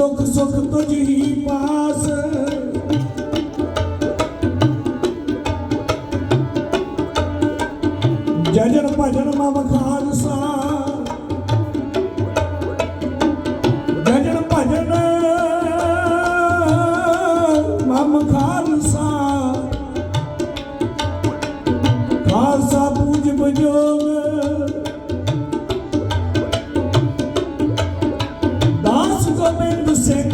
ਦੁੱਖ ਸੁੱਖ ਤੁਝ ਹੀ ਪਾਸ। ਜਜਨ ਭਜਨ ਮਮ ਖਾਲਸਾ। ਜਜਨ ਭਜਨ ਮਮ ਖਾਲਸਾ। ਖਾਲਸਾ ਪੂਜ ਬਜੋਗ ਦਾਸ ਗੋਬਿੰਦ ਸਿੰਘ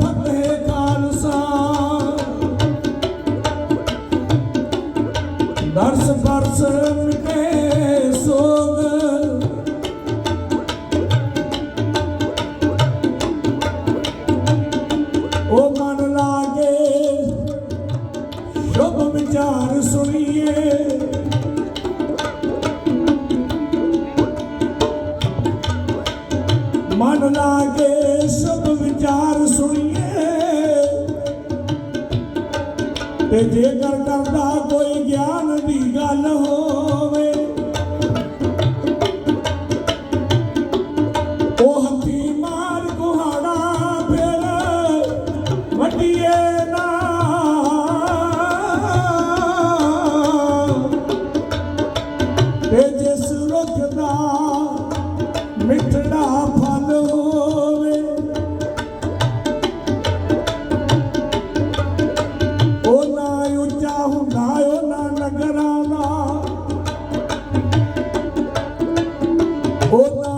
ਫਤਿਹ ਖਾਲਸਾ। ਦਰਸ ਬਰਸ ਮਿਟੇ ਮਨ ਲਾਗੇ ਸ਼ੁਭ ਵਿਚਾਰ ਸੁਣੀਏ। ਤੇ ਜੇਕਰ ਕਰਦਾ ਕੋਈ ਗਿਆਨ ਦੀ ਗੱਲ ਹੋਵੇ, ਉਹ ਹੱਥੀ ਮਾਰ ਕੁਹਾੜਾ ਫਿਰ ਵੱਡੀਏ ਨਾ। ਤੇ ਜਿਸ ਰੁੱਖ ਦਾ ਮਿੱਠੜਾ ਉਹ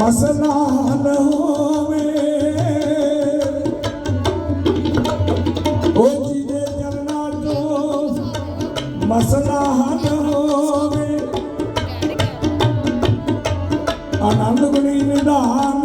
ਮਸਲਾ ਨ ਹੋਵੇ। ਉਹ ਜੀਵੇ ਚਰਨਾ ਜੋ ਮਸਲਾ ਨ ਹੋਵੇ। ਆਨੰਦ ਗੁਣੀ ਨਿਧਾਨ